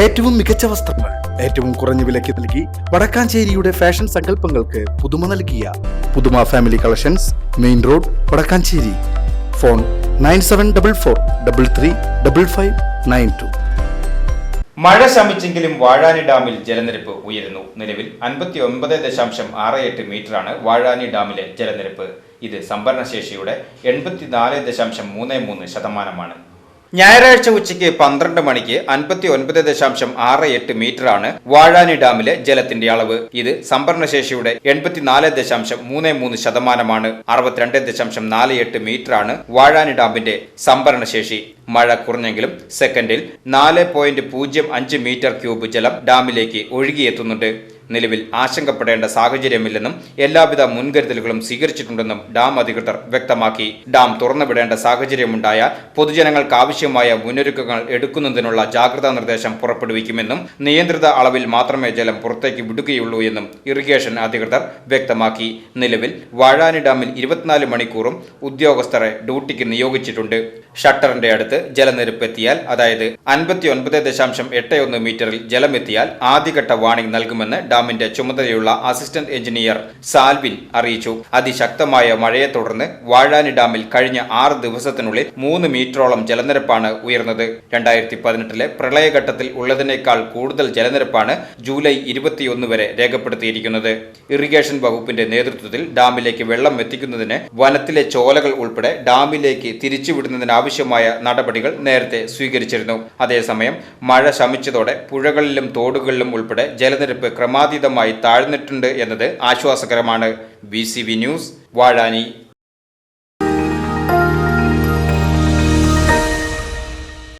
ഏറ്റവും മികച്ച വസ്ത്രങ്ങൾ ഏറ്റവും കുറഞ്ഞ വിലയ്ക്ക് നൽകി വടക്കാഞ്ചേരിയുടെ ഫാഷൻ സങ്കല്പങ്ങൾക്ക് പുതുമ നൽകിയ Puthuma family collections main road Vadakkanchery. Phone nine seven double four double three double five nine two. മഴ ശമിച്ചെങ്കിലും വാഴാനി ഡാമിൽ ജലനിരപ്പ് ഉയരുന്നു. നിലവിൽ അൻപത്തി ഒൻപത് ദശാംശം ആറ് എട്ട് മീറ്ററാണ് വാഴാനി ഡാമിലെ ജലനിരപ്പ്. ഇത് സംഭരണശേഷിയുടെ എൺപത്തിനാല് ദശാംശം മൂന്ന് മൂന്ന് ശതമാനമാണ്. ഞായറാഴ്ച ഉച്ചയ്ക്ക് പന്ത്രണ്ട് മണിക്ക് അൻപത്തി ഒൻപത് ദശാംശം ആറ് എട്ട് മീറ്ററാണ് വാഴാനി ഡാമിലെ ജലത്തിന്റെ അളവ്. ഇത് സംഭരണശേഷിയുടെ എൺപത്തിനാല് ദശാംശം മൂന്ന് മൂന്ന് ശതമാനമാണ്. അറുപത്തിരണ്ട് ദശാംശം നാല് എട്ട് മീറ്ററാണ് വാഴാനി ഡാമിന്റെ സംഭരണശേഷി. മഴ കുറഞ്ഞെങ്കിലും സെക്കൻഡിൽ നാല് പോയിന്റ് പൂജ്യം അഞ്ച് മീറ്റർ ക്യൂബ് ജലം ഡാമിലേക്ക് ഒഴുകിയെത്തുന്നുണ്ട്. നിലവിൽ ആശങ്കപ്പെടേണ്ട സാഹചര്യമില്ലെന്നും എല്ലാവിധ മുൻകരുതലുകളും സ്വീകരിച്ചിട്ടുണ്ടെന്നും ഡാം അധികൃതർ വ്യക്തമാക്കി. ഡാം തുറന്നുവിടേണ്ട സാഹചര്യമുണ്ടായ പൊതുജനങ്ങൾക്ക് ആവശ്യമായ മുന്നൊരുക്കങ്ങൾ എടുക്കുന്നതിനുള്ള ജാഗ്രതാ നിർദ്ദേശം പുറപ്പെടുവിക്കുമെന്നും നിയന്ത്രിത അളവിൽ മാത്രമേ ജലം പുറത്തേക്ക് വിടുകയുള്ളൂ എന്നും ഇറിഗേഷൻ അധികൃതർ വ്യക്തമാക്കി. നിലവിൽ വാഴാനി ഡാമിൽ ഇരുപത്തിനാല് മണിക്കൂറും ഉദ്യോഗസ്ഥരെ ഡ്യൂട്ടിക്ക് നിയോഗിച്ചിട്ടുണ്ട്. ഷട്ടറിന്റെ അടുത്ത് ജലനിരപ്പ് എത്തിയാൽ അതായത് അൻപത്തി ഒൻപത് ദശാംശം എട്ട് ഒന്ന് മീറ്ററിൽ ജലമെത്തിയാൽ ആദ്യഘട്ട വാണിംഗ് നൽകുമെന്ന് ഡാമിന്റെ ചുമതലയുള്ള അസിസ്റ്റന്റ് എഞ്ചിനീയർ സാൽവിൻ അറിയിച്ചു. അതിശക്തമായ മഴയെ തുടർന്ന് വാഴാനി ഡാമിൽ കഴിഞ്ഞ ആറ് ദിവസത്തിനുള്ളിൽ മൂന്ന് മീറ്ററോളം ജലനിരപ്പാണ് ഉയർന്നത്. രണ്ടായിരത്തി പതിനെട്ടിലെ പ്രളയഘട്ടത്തിൽ ഉള്ളതിനേക്കാൾ കൂടുതൽ ജലനിരപ്പാണ് ജൂലൈ ഇരുപത്തിയൊന്ന് വരെ രേഖപ്പെടുത്തിയിരിക്കുന്നത്. ഇറിഗേഷൻ വകുപ്പിന്റെ നേതൃത്വത്തിൽ ഡാമിലേക്ക് വെള്ളം എത്തിക്കുന്നതിന് വനത്തിലെ ചോലകൾ ഉൾപ്പെടെ ഡാമിലേക്ക് തിരിച്ചുവിടുന്നതിനാവശ്യമായ നടപടികൾ നേരത്തെ സ്വീകരിച്ചിരുന്നു. അതേസമയം മഴ ശമിച്ചതോടെ പുഴകളിലും തോടുകളിലും ഉൾപ്പെടെ ജലനിരപ്പ് ക്രമാതീതമായി താഴ്ന്നിട്ടുണ്ട് എന്നത് ആശ്വാസകരമാണ്. B news Vazhani.